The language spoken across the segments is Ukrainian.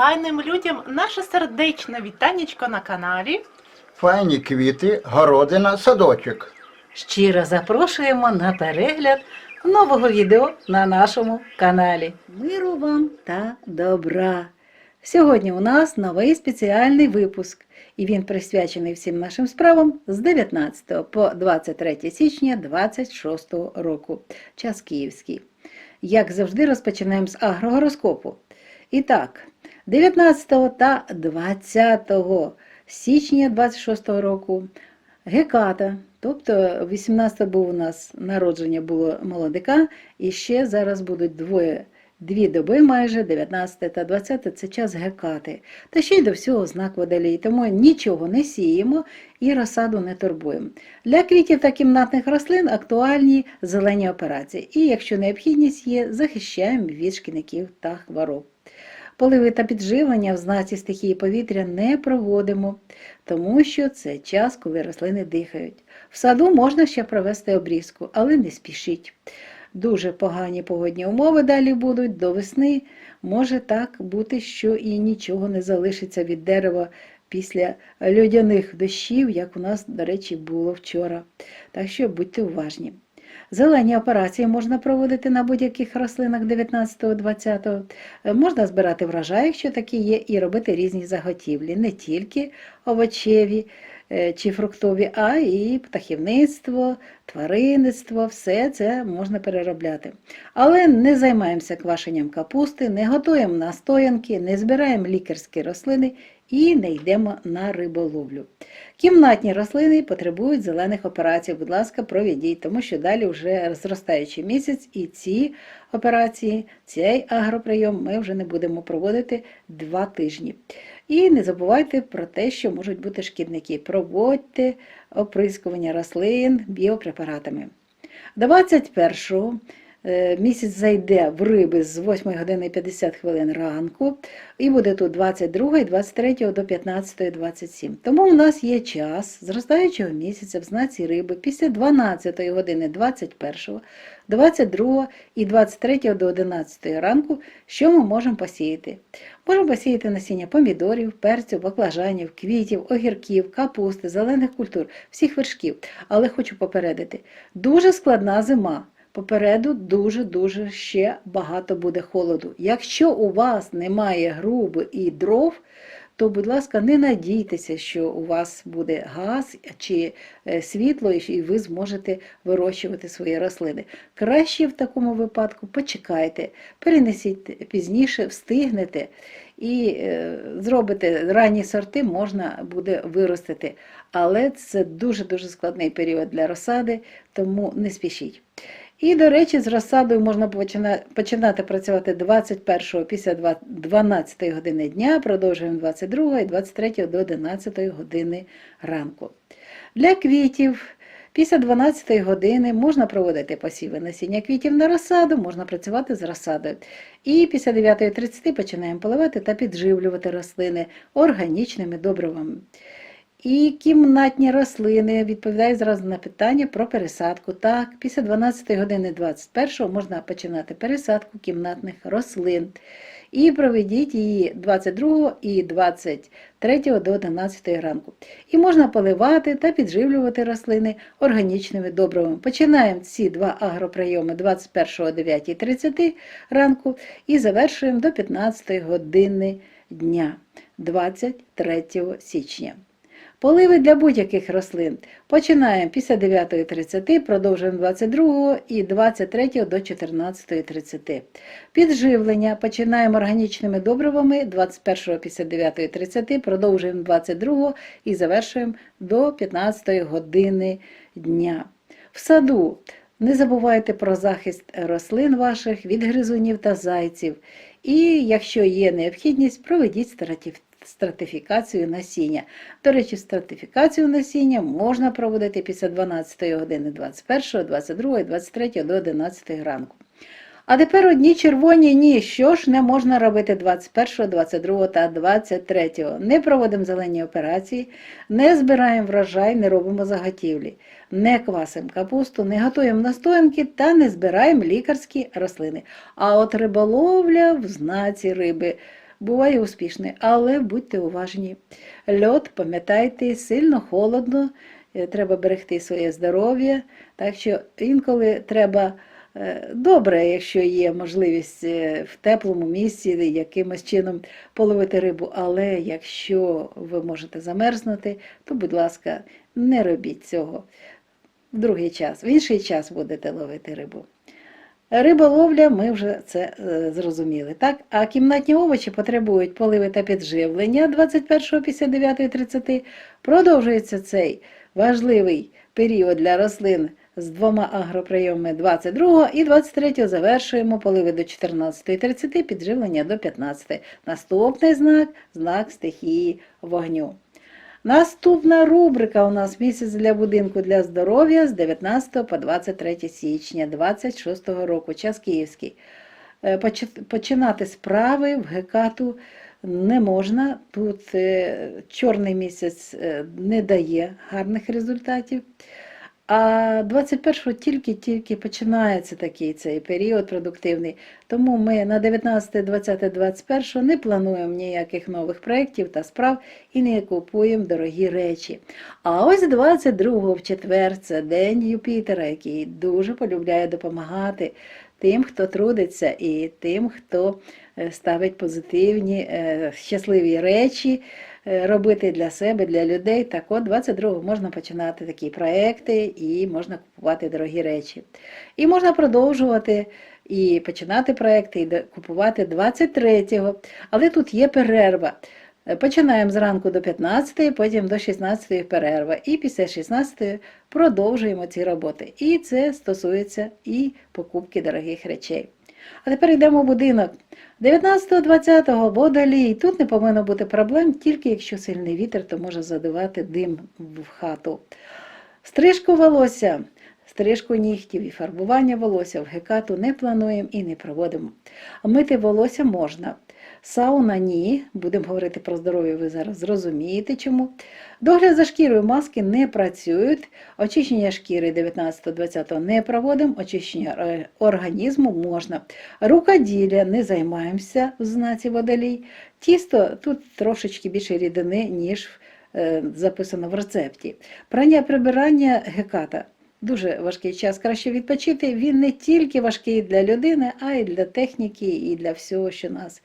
файним людям наше сердечне вітанечко на каналі. Файні квіти, городина, садочок. Щиро запрошуємо на перегляд нового відео на нашому каналі. Миру вам та добра! Сьогодні у нас новий спеціальний випуск, і він присвячений всім нашим справам з 19 по 23 січня 26 року. Час київський. Як завжди, розпочинаємо з агрогороскопу. І так, 19 та 20 січня 26 року Геката, тобто 18 був у нас народження було молодика, і ще зараз будуть двоє. Дві доби майже 19 та 20 це час гекати. Та ще й до всього знак водолій, тому нічого не сіємо і розсаду не турбуємо. Для квітів та кімнатних рослин актуальні зелені операції. І якщо необхідність є, захищаємо від шкідників та хвороб. Поливи та підживлення в знаці стихії повітря не проводимо, тому що це час, коли рослини дихають. В саду можна ще провести обрізку, але не спішіть. Дуже погані погодні умови далі будуть до весни. Може так бути, що і нічого не залишиться від дерева після льодяних дощів, як у нас, до речі, було вчора. Так що будьте уважні. Зелені операції можна проводити на будь-яких рослинах 19-20. Можна збирати врожай, якщо такі є, і робити різні заготівлі, не тільки овочеві е, чи фруктові, а і птахівництво, тваринництво, все це можна переробляти. Але не займаємося квашенням капусти, не готуємо настоянки, не збираємо лікарські рослини і не йдемо на риболовлю. Кімнатні рослини потребують зелених операцій. Будь ласка, проведіть, тому що далі вже зростаючий місяць, і ці операції, цей агроприйом ми вже не будемо проводити два тижні. І не забувайте про те, що можуть бути шкідники. Проводьте оприскування рослин біопрепаратами. 21-го е, місяць зайде в риби з 8 години 50 хвилин ранку, і буде тут 22, і 23 до 15, 27. Тому у нас є час зростаючого місяця в знаці риби після 12 години 21, 22 і 23 до 11 ранку, що ми можемо посіяти. Можемо посіяти насіння помідорів, перцю, баклажанів, квітів, огірків, капусти, зелених культур, всіх вершків. Але хочу попередити, дуже складна зима. Попереду дуже-дуже ще багато буде холоду. Якщо у вас немає груби і дров, то, будь ласка, не надійтеся, що у вас буде газ чи е, світло, і ви зможете вирощувати свої рослини. Краще в такому випадку почекайте, перенесіть пізніше, встигнете і е, зробите ранні сорти, можна буде виростити. Але це дуже-дуже складний період для розсади, тому не спішіть. І, до речі, з розсадою можна починати працювати 21 після два- 12 години дня, продовжуємо 22 і 23 до 11 години ранку. Для квітів після 12 години можна проводити посіви насіння квітів на розсаду, можна працювати з розсадою. І після 9.30 починаємо поливати та підживлювати рослини органічними добривами. І кімнатні рослини відповідають зразу на питання про пересадку. Так, після 12 години 21 можна починати пересадку кімнатних рослин. І проведіть її 22 і 23 до 11 ранку. І можна поливати та підживлювати рослини органічними добривами. Починаємо ці два агроприйоми 21 о 9.30 ранку і завершуємо до 15 години дня 23 січня. Поливи для будь-яких рослин. Починаємо після 9.30, продовжуємо 22 і 23 до 14.30. Підживлення починаємо органічними добривами 21 після 9.30, продовжуємо 22 і завершуємо до 15 години дня. В саду не забувайте про захист рослин ваших від гризунів та зайців. І якщо є необхідність, проведіть стратів- стратифікацію насіння. До речі, стратифікацію насіння можна проводити після 12 години 21, 22, 23 до 11 ранку. А тепер одні червоні ні. Що ж не можна робити 21, 22 та 23? Не проводимо зелені операції, не збираємо врожай, не робимо заготівлі, не квасимо капусту, не готуємо настоянки та не збираємо лікарські рослини. А от риболовля в знаці риби буває успішний, але будьте уважні. Льот, пам'ятайте, сильно холодно, е, треба берегти своє здоров'я, так що інколи треба. е, Добре, якщо є можливість е, в теплому місці якимось чином половити рибу, але якщо ви можете замерзнути, то, будь ласка, не робіть цього в другий час, в інший час будете ловити рибу. Риболовля, ми вже це е, зрозуміли. Так? А кімнатні овочі потребують поливи та підживлення 21, 59, 30. Продовжується цей важливий період для рослин з двома агроприйомами 22 і 23 завершуємо поливи до 14, 30, підживлення до 15. Наступний знак знак стихії вогню. Наступна рубрика у нас місяць для будинку для здоров'я з 19 по 23 січня 26 року, час київський. Е, Починати справи в Гекату не можна. Тут е, чорний місяць е, не дає гарних результатів. А 21-го тільки-тільки починається такий цей період продуктивний. Тому ми на 19, 20, 21 не плануємо ніяких нових проєктів та справ і не купуємо дорогі речі. А ось 22 в четвер це день Юпітера, який дуже полюбляє допомагати тим, хто трудиться, і тим, хто е, ставить позитивні, е, щасливі речі робити для себе, для людей. Так от 22-го можна починати такі проекти і можна купувати дорогі речі. І можна продовжувати і починати проекти, і купувати 23-го. Але тут є перерва. Е, Починаємо зранку до 15, потім до 16 перерва. І після 16 продовжуємо ці роботи. І це стосується і покупки дорогих речей. А тепер йдемо в будинок. 19-20 водолій. Тут не повинно бути проблем, тільки якщо сильний вітер, то може задувати дим в хату. Стрижку волосся, стрижку нігтів і фарбування волосся в гекату не плануємо і не проводимо. Мити волосся можна. Сауна ні, будемо говорити про здоров'я, ви зараз зрозумієте чому. Догляд за шкірою маски не працюють, очищення шкіри 19-20 не проводимо, очищення е, організму можна. Рукоділля не займаємося в знаці водолій. Тісто тут трошечки більше рідини, ніж е, записано в рецепті. Прання прибирання геката. Дуже важкий час, краще відпочити. Він не тільки важкий для людини, а й для техніки, і для всього, що нас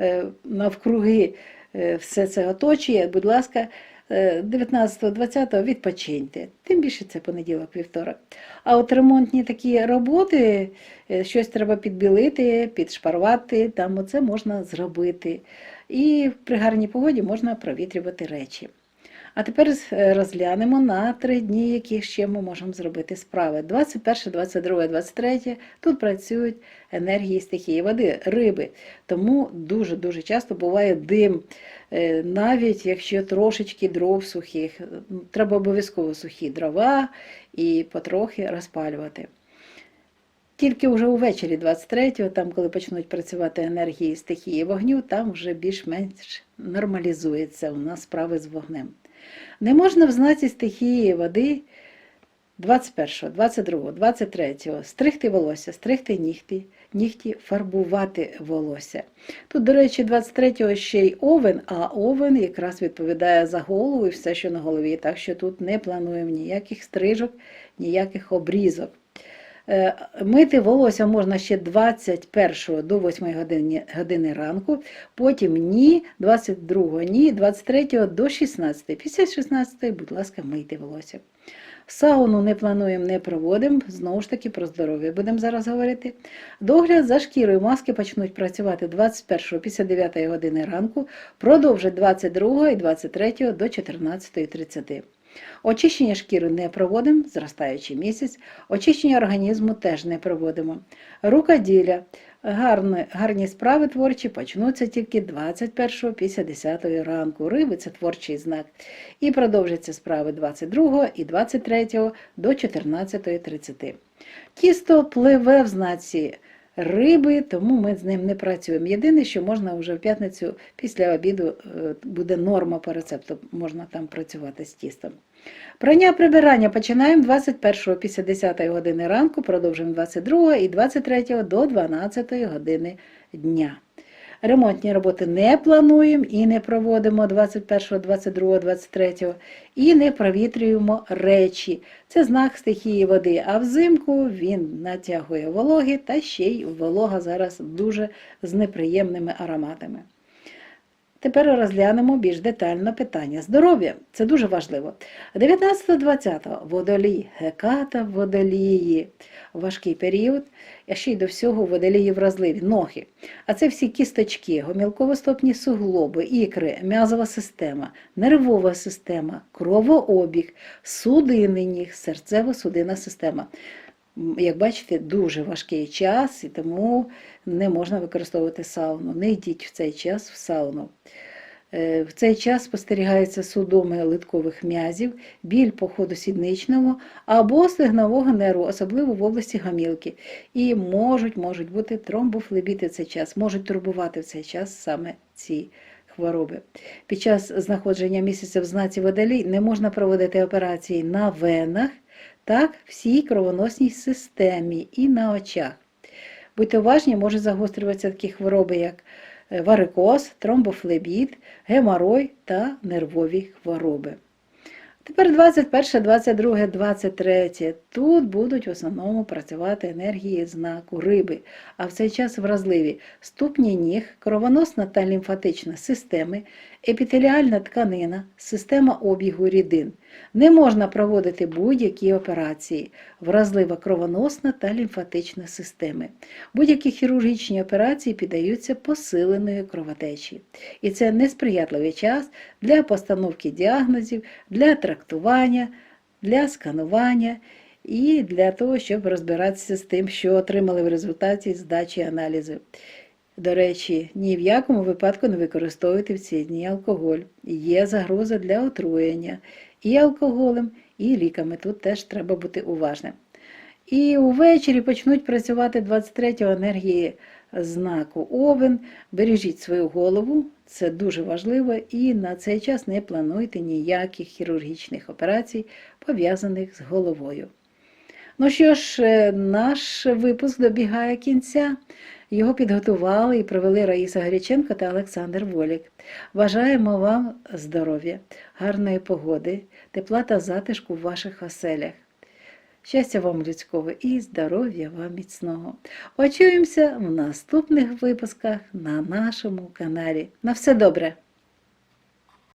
е, навкруги е, все це оточує. Будь ласка, е, 19-20 відпочиньте. Тим більше це понеділок, вівторок. А от ремонтні такі роботи, е, щось треба підбілити, підшпарувати, там оце можна зробити. І при гарній погоді можна провітрювати речі. А тепер е, розглянемо на три дні, які ще ми можемо зробити справи. 21, 22, 23 тут працюють енергії стихії води, риби. Тому дуже-дуже часто буває дим. Е, Навіть якщо трошечки дров сухих, ну, треба обов'язково сухі дрова і потрохи розпалювати. Тільки вже увечері 23-го, там, коли почнуть працювати енергії стихії вогню, там вже більш-менш нормалізується у нас справи з вогнем. Не можна в знаці стихії води 21, 22, 23 стригти волосся, стригти нігті, нігті, фарбувати волосся. Тут, до речі, 23-го ще й овен, а овен якраз відповідає за голову і все, що на голові. Так що тут не плануємо ніяких стрижок, ніяких обрізок. Е, Мити волосся можна ще 21 до 8 години, години ранку, потім ні, 22 ні, 23 до 16. Після 16, будь ласка, мийте волосся. Сауну не плануємо, не проводимо. Знову ж таки, про здоров'я будемо зараз говорити. Догляд за шкірою маски почнуть працювати 21 після 9 години ранку, продовжать 22 і 23 до 14.30. Очищення шкіри не проводимо, зростаючий місяць, очищення організму теж не проводимо. Рукоділля. Гарні, гарні справи творчі почнуться тільки 21 після 10 ранку. Риби це творчий знак. І продовжаться справи 22 і 23 до 14.30. Тісто пливе в знаці риби, тому ми з ним не працюємо. Єдине, що можна вже в п'ятницю після обіду е, буде норма по рецепту, можна там працювати з тістом. Прання прибирання починаємо 21 після 10 години ранку, продовжуємо 22 і 23 до 12 години дня. Ремонтні роботи не плануємо і не проводимо 21, 22, 23 і не провітрюємо речі. Це знак стихії води. А взимку він натягує вологи та ще й волога зараз дуже з неприємними ароматами. Тепер розглянемо більш детально питання здоров'я. Це дуже важливо. 19-20 водолій, геката водолії. Важкий період, а ще й до всього водолії вразливі, ноги. А це всі кісточки, гомілково-стопні суглоби, ікри, м'язова система, нервова система, кровообіг, судинний ніг, серцево-судинна система. Як бачите, дуже важкий час, і тому не можна використовувати сауну. Не йдіть в цей час в сауну. Е, В цей час спостерігаються судоми литкових м'язів, біль по ходу сідничного або стегнового нерву, особливо в області гамілки. І можуть, можуть бути тромбофлебіти в цей час, можуть турбувати в цей час саме ці хвороби. Під час знаходження місяця в знаці водолій не можна проводити операції на венах, так, всій кровоносній системі і на очах. Будьте уважні, можуть загострюватися такі хвороби, як е, варикоз, тромбофлебіт, геморой та нервові хвороби. Тепер 21, 22, 23. Тут будуть в основному працювати енергії знаку риби, а в цей час вразливі ступні ніг, кровоносна та лімфатична системи, епітеліальна тканина, система обігу рідин. Не можна проводити будь-які операції, вразлива кровоносна та лімфатична системи. Будь-які хірургічні операції піддаються посиленої кровотечі. І це несприятливий час для постановки діагнозів, для трактування, для сканування і для того, щоб розбиратися з тим, що отримали в результаті здачі аналізів. До речі, ні в якому випадку не використовуйте в ці дні алкоголь. Є загроза для отруєння і алкоголем, і ліками. Тут теж треба бути уважним. І увечері почнуть працювати 23 енергії знаку Овен. Бережіть свою голову, це дуже важливо, і на цей час не плануйте ніяких хірургічних операцій, пов'язаних з головою. Ну що ж, е, наш випуск добігає кінця. Його підготували і провели Раїса Гаряченко та Олександр Волік. Бажаємо вам здоров'я, гарної погоди, тепла та затишку в ваших оселях. Щастя вам людського і здоров'я вам міцного. Почуємося в наступних випусках на нашому каналі. На все добре!